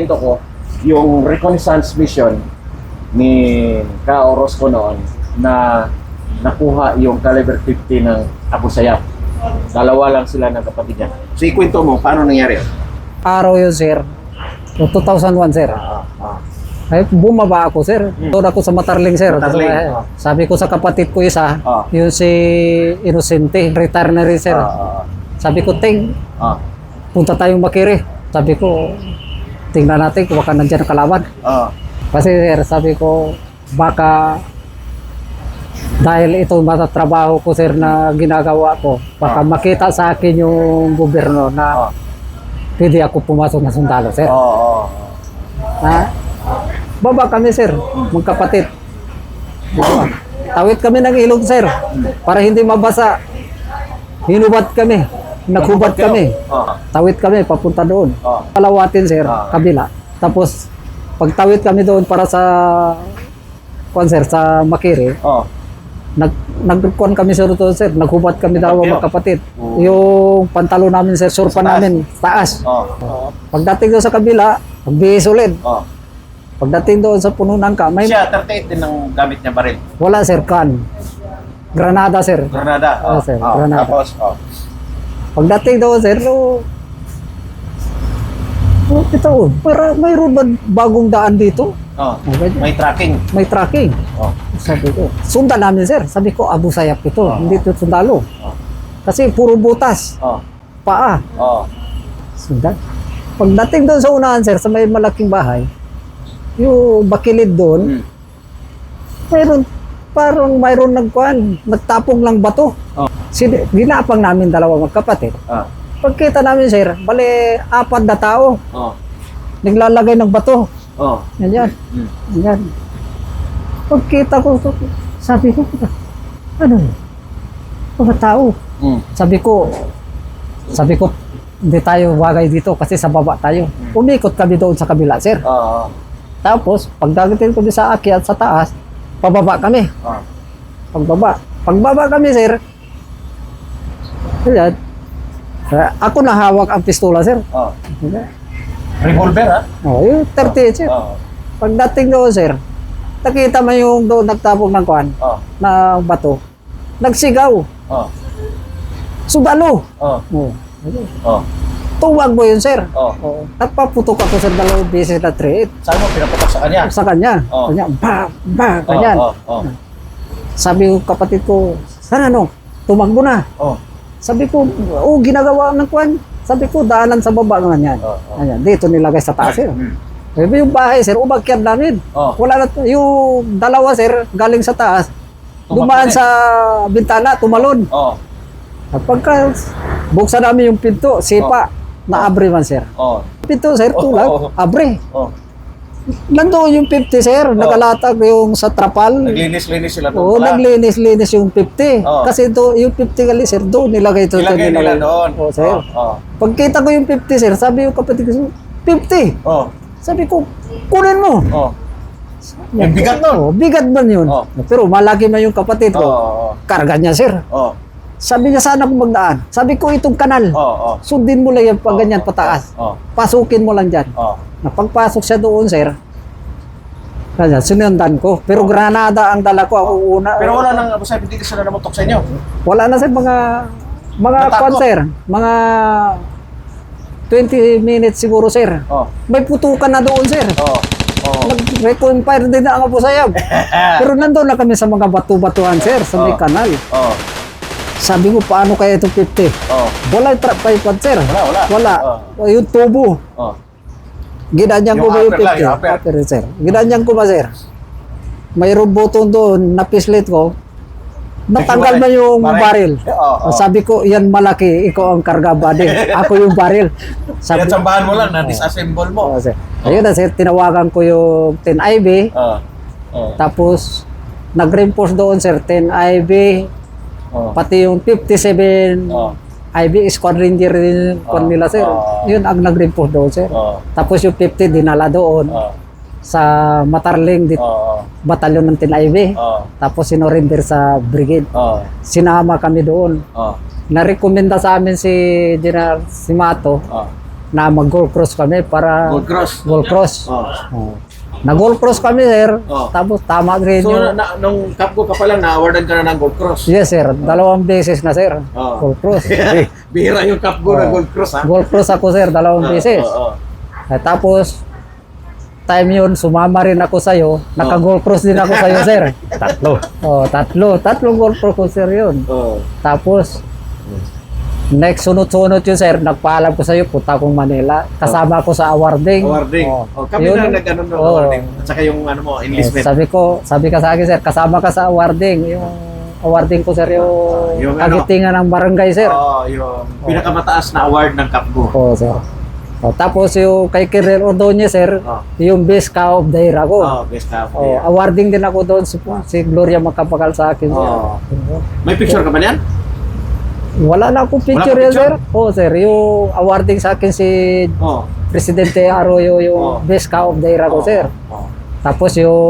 Ito ko, yung reconnaissance mission ni Ka Orozco noon na nakuha yung caliber 50 ng Abu Sayyaf. Dalawa lang sila ng kapatid niya. So, ikwento mo, paano nangyari? Araw yun, sir. No, 2001, sir. Ah, ah, Ay, bumaba ako, sir. Doon ako sa Matarling, sir. Matarling, Ay, ah. Sabi ko sa kapatid ko isa, Ah. yun si Inosente, retire na rin, sir. ah, Sabi ko, Ting, ah, punta tayong Makiri. Sabi ko, tingnan natin kung baka nandiyan ang kalaban. ah, Kasi, sir, sabi ko, baka dahil ito matatrabaho ko, sir, na ginagawa ko, baka Ah. makita sa akin yung gobyerno na ah, pwede ako pumasok na sundalo, sir. oh, oh, Ha? Baba kami, sir. Magkapatid. Baba. Tawid kami ng ilog, sir. Para hindi mabasa. Hinubat kami. Naghubat kami. Ah, Tawid kami, papunta doon. ah, Palawatin, sir. Ah. Kabila. Tapos, pagtawid kami doon para sa sir, sa Makiri, oh, nag nagkuan kami sir doon, sir. Naghubat kami daw Bagyo. magkapatid. Oo. Yung pantalo namin, sir, surpa namin, taas. oh, oh, Pagdating doon sa kabila, magbihis ulit. oh. Pagdating doon sa pununan ka, may Siya, 38 din ang gamit niya baril. wala sir kan. Granada sir. Granada. Ah, sir, oh, Granada. Tapos, oh, Pagdating doon sir, no, oh, ito, oh, para mayroon ba bagong daan dito? oh, Okay. may tracking. May tracking. Oh, Sabi ko, sundan namin sir. Sabi ko, Abu Sayyaf ito, Ah. hindi ito sundalo. oh, Kasi puro butas, oh, paa. oh, Sundan. Pagdating doon sa unahan sir, sa may malaking bahay, yung bakilid doon, mm, mayroon parang mayroon nagkuhan, nagtapong lang bato. Oh. Sin- ginapang namin dalawa magkapatid. ah, Pagkita namin sir, bali apat na tao, oh, naglalagay ng bato. oh, Ganyan, mm, ganyan. Pagkita ko, sabi ko, ano, mga tao. mm, Sabi ko, sabi ko, hindi tayo wagay dito kasi sa baba tayo. Umikot kami doon sa kabila, sir. oh, Tapos, pagdating kami sa akyat sa taas, pababa kami. oh, Pagbaba. Pagbaba kami, sir. Ayan. Eh, ako na hawak ang pistola, sir. oh. Revolver, ha? Oh, yung 38, sir. Oh, Pagdating doon, sir, nakita mo yung doon nagtapong ng kuhan, oh, na bato. Nagsigaw. oh, Sundalo. oh, Oh. oh, Tuwag mo yun, sir. oh. Oh. Nagpaputok ako sa dalawang beses na 38 Saan mo pinaputok sa kanya? sa kanya. Oh. Kanya, ba, ba, Oh, ganyan. oh, oh, Sabi ko kapatid ko, sana no, tumakbo na. oh, Sabi ko, oh, ginagawa ng kwan. Sabi ko, daanan sa baba nga yan. oh, oh. Ayan, dito nilagay sa taas, sir. Mm, Sabi yung bahay, sir, umakyat namin. oh, Wala na, yung dalawa, sir, galing sa taas. Dumaan sa bintana, tumalon. oh, At pagka buksan namin yung pinto, sipa, naabre man, sir. oh, Pinto, sir, Oh, tulag, oh, oh. abre. oh. Nandoon yung 50, sir, nakalatag yung sa trapal. Naglinis-linis sila doon Oo, pala. naglinis-linis yung 50. Oo. Kasi do, yung 50 gali, sir, doon nilagay ito. Ilagay nila doon. Oo, sir. Oh, oh, Pagkita ko yung 50, sir, sabi yung kapatid ko, 50. oh, Sabi ko, kunin mo. oh. Yung bigat nun. Oo, bigat man yun. Oo. Pero malaki man yung kapatid ko. oh, Karga niya, sir. oh, Sabi niya, sana kung magdaan. Sabi ko, itong kanal. oh, oh. Sundin mo lang yan pag Oh, ganyan oh, pataas. Oh, Pasukin mo lang dyan. oh. Napagpasok siya doon, sir. Kaya sinundan ko. Pero granada ang dala ko. Ako una. Pero wala nang sabi dito sila namutok sa inyo. Wala na sir, mga mga kwan sir, mga 20 minutes siguro sir. Oh, May putukan na doon sir. oh, oh. Nag-reconfire din na ang Abu Sayyaf. Pero nandoon na kami sa mga batu-batuhan sir, sa may Oh. kanal. Oh, Sabi ko, paano kaya itong 50? oh, Wala yung trap tripod sir. Wala, wala. Wala. Oh. Yung tubo. oh. Ginanyan ko ba yung upper lang, 50? yung upper. Upper, sir. Ginanyan ko ba sir? Mayroong button doon, napislit ko. Natanggal ba yung baril? Oo, oh, Sabi ko, yan malaki, ikaw ang karga body. Ako yung baril. Sabi Pinatsambahan mo lang na disassemble mo. Oo, sir. Ayun na sir, tinawagan ko yung 10IB. Oh, oh, Tapos, nag-reinforce doon sir, 10IB. Oh. Pati yung 57 Oh, IB Squad Ranger din Oh, nila sir. oh. Yun ang nag-reinforce doon sir. oh, Tapos yung 50 dinala doon oh, sa Matarling dit oh, batalyon ng 10IB. oh, Tapos sinurinder sa brigade. oh, Sinama kami doon. oh, Narekomenda sa amin si General Simato oh, na mag-gold cross kami para Gold Cross. gold cross. Oh. Oh. Na-gold cross kami, sir. Oh. Tapos tama rin So, yung... na, nung Capco ka pa lang, na-awardan ka na ng Gold Cross. Yes, sir. Dalawang beses na, sir. Oh. Gold cross. Bihira yung na Oh. Gold Cross, ha? gold cross ako, sir. Dalawang Ah, beses. oo, oo. Eh, tapos, time yun, sumama rin ako sa'yo. Naka-gold cross din ako sa'yo, sir. Tatlo. Oh, tatlo. Tatlong gold cross ko, sir, yun. Oo. Tapos, next sunod-sunod yun, sir. Nagpaalam ko sa'yo, punta akong Manila. Kasama ko sa awarding. Awarding. Oh. Oh, kami Yun. na nag-ano ng Oo. awarding. At saka yung ano mo, enlistment. sabi ko, sabi ka sa akin, sir, kasama ka sa awarding. Yung awarding ko, sir, yung, Yung ano? kagitingan ng barangay, sir. Oo, yung pinakamataas na award ng Capco. Oo, sir. Oh, tapos yung kay Kirel Ordonez, sir, Oh. yung best cow of the year ako. Oh, best half. Oh, awarding din ako doon si, si Gloria makapakal sa akin. sir. Oh. May picture ka ba niyan? Wala na akong picture Wala yan, sir. Oo, sir. Yung awarding sa akin si Oo. Presidente Arroyo, yung Oh. best cow of the year ako, Oo. sir. Oo. Tapos yung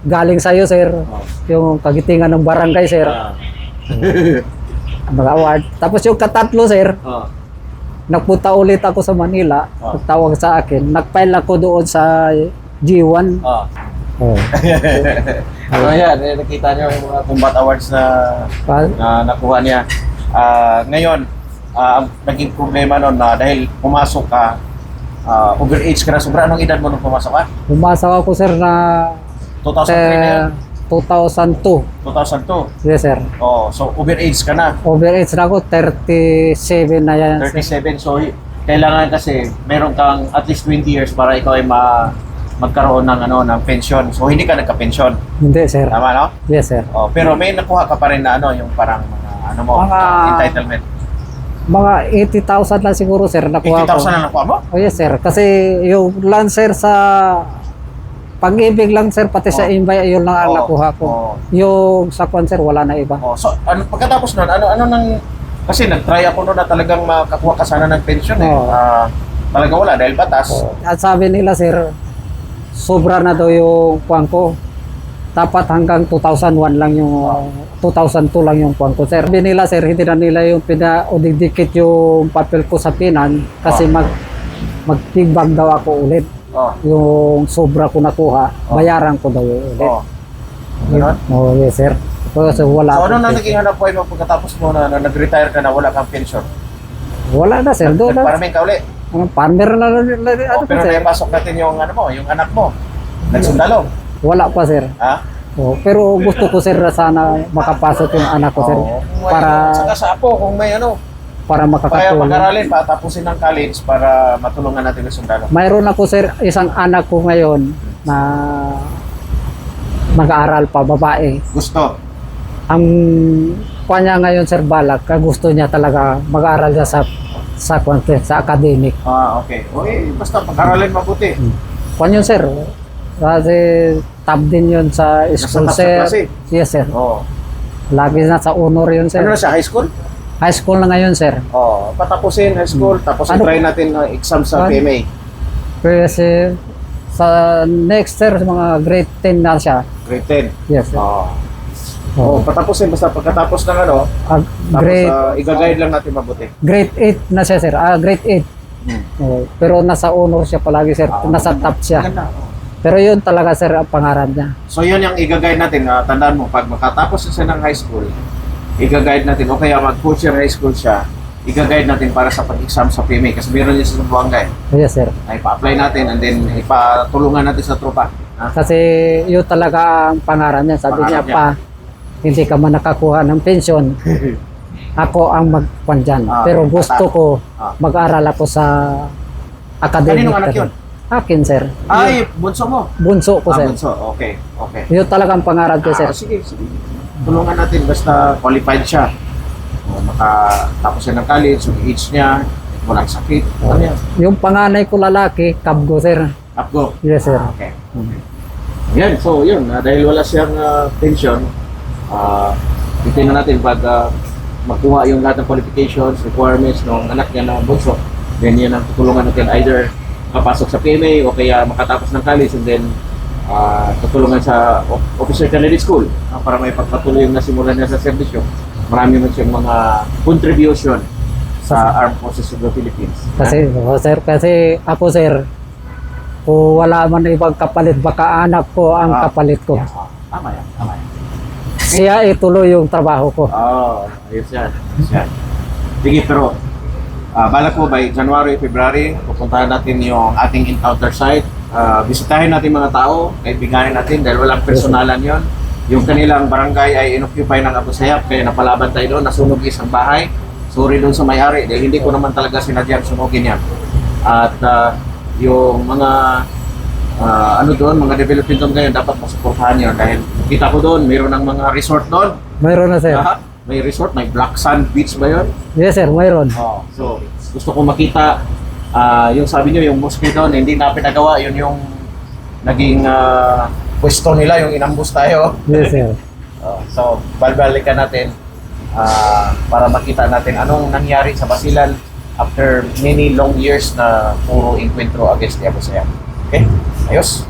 galing sa'yo, sir, Oo. yung kagitingan ng barangay, sir, Ah. mga award. Tapos yung katatlo, sir, Oo. nagpunta ulit ako sa Manila, Oh. nagtawag sa akin, nagfile ako doon sa G1. Oo. Oh. So yan, eh, nakita niyo yung mga combat awards na Pa- na nakuha niya. Ah, ngayon, ang naging problema noon na dahil pumasok ka, ah, overage ka na, sobra anong edad mo nung pumasok ka? Pumasok ako, sir, na 2003 na yun? eh, 2002. 2002. Yes, sir. Oh, so overage ka na. Overage na ako, 37 na yan. sir. 37. So, y- kailangan kasi meron kang at least 20 years para ikaw ay ma magkaroon ng ano ng pension. So hindi ka nagka-pension. Hindi, sir. Tama no? Yes, sir. Oh, pero may nakuha ka pa rin na ano yung parang mga ano mo Mga- entitlement. Mga 80,000 lang siguro, sir, nakuha ko. 80,000 na nakuha mo? Oh, yes, sir. Kasi yung land, sir, sa pag-ibig lang, sir, pati sa Oh. imbay, yun lang ang Oh. nakuha ko. Oh. Yung sa sir, wala na iba. Oh, so ano pagkatapos noon, ano ano nang kasi nag-try ako noon na talagang makakuha ka sana ng pension eh. Oo. Ah, talaga wala dahil batas. Oh. At sabi nila, sir, sobra na daw yung kwan ko. Dapat hanggang 2001 lang yung 2002 lang yung kwan ko, sir. Sabi nila, sir, hindi na nila yung pinaudidikit yung papel ko sa pinan kasi mag mag-feedback daw ako ulit. Oh. Yung sobra ko nakuha, bayaran ko daw ulit. Oh. Ganon? Oh, yes, sir. Kasi wala So ano na naging hanap buhay mo pagkatapos mo na, na nag-retire ka na wala kang pension? Wala na, sir. Doon na. Nagparaming ka uli. Ang farmer na, na, na, na Oh, ano pero sir? naipasok natin yung ano mo, yung anak mo. Nagsundalo. Wala pa, sir. Ha? Oh, pero gusto ko, sir, na sana makapasok yung anak ko, sir. Oo. Para, Saka sa apo, kung may ano, para kaya makakatulong. mag-aralin pa, tapusin ng college para matulungan natin yung sundalo. Mayroon ako, sir, isang anak ko ngayon na mag-aaral pa, babae. Gusto. Ang kanya ngayon, sir, balak, kaya gusto niya talaga mag-aaral siya sa sa kwan, sir, sa academic. Ah, okay. Okay, basta pag-aralin mabuti. Kwan yun, sir. Kasi top din yun sa school, top sa sir. klase? Yes, sir. Oo. Lagi na sa honor yun, sir. Ano na siya, high school? High school na ngayon, sir. Oo. Patapusin high school, tapos Ano- i-try natin ang exam sa Ano- PMA. Kasi sa next year, mga grade 10 na siya. Grade 10. Yes, sir. Oo. Oh. Oo, patapusin basta pagkatapos ng ano, Ah, tapos grade, ah, i-guide lang natin mabuti. grade 8 na siya, sir. Ah, grade 8. Hmm. Oh, pero nasa honor siya palagi, sir. Ah, nasa top siya. Maganda. oo. Pero yun talaga, sir, ang pangarap niya. So yun yung i-guide natin. ah, tandaan mo, pag makatapos na siya ng high school, i-guide natin, o kaya mag-fourth year high school siya, i-guide natin para sa pag-exam sa PMA kasi meron niya sa Buangay. Yes, sir. Ay, pa-apply natin and then ipatulungan natin sa tropa. Ha? Kasi yun talaga ang pangarap niya. Sabi Pangarap niya, pa, hindi ka man nakakuha ng pensyon, ako ang magkwan dyan. Ah, Pero gusto ko Ah. mag-aral ako sa academic. Kaninong anak yun? Akin, sir. Ay, bunso mo. Bunso ko, Ah, sir. bunso. Okay, okay. Yun talaga ang pangarap ko, sir. Ah, sige, sige. Tulungan natin basta qualified siya. O, makatapos siya ng college, yung age niya, walang sakit. Ano yan? Yung panganay ko lalaki, kabgo, sir. Upgo. Yes, sir. Okay. Yan, so yun, ah, dahil wala siyang ah, pension, uh, titignan natin pag ah, makuha yung lahat ng qualifications, requirements ng anak niya na bunso, then yan ang tutulungan natin either kapasok sa PMA o kaya makatapos ng college and then ah, tutulungan sa officer candidate school ah, para may pagpatuloy yung nasimulan niya sa servisyo. Marami man siyang mga contribution sa Armed Forces of the Philippines. Kasi, oh, sir, kasi ako, sir, kung wala man ibang kapalit, baka anak ko ang Ah. kapalit ko. Yeah. Tama yan, tama yan. Siya ituloy yung trabaho ko. Oh, ayos yan. Ayos yan. Sige, pero ah balak ko by January, February, pupuntahan natin yung ating encounter site. Ah, bisitahin natin mga tao, kaibiganin natin dahil walang personalan yon. Yung kanilang barangay ay inoccupy ng Abu Sayyaf, kaya napalaban tayo doon, nasunog isang bahay. Sorry doon sa may-ari, dahil hindi ko naman talaga sinadyang sunugin yan. At ah, yung mga ah, ano doon, mga development doon ngayon, dapat masuportahan yun dahil kita ko doon, mayroon ng mga resort doon, Mayroon na, sir. Lahat. May resort, may Black Sand Beach ba yun? Yes, sir, mayroon. Oh, so, gusto ko makita ah, yung sabi niyo, yung mosque doon, hindi na pinagawa, yun yung naging ah, pwesto nila, yung inambus tayo. Yes, sir. Oh, so, balbalikan natin ah, para makita natin anong nangyari sa Basilan after many long years na puro encuentro against the Abu Sayyaf. Okay? Ayos?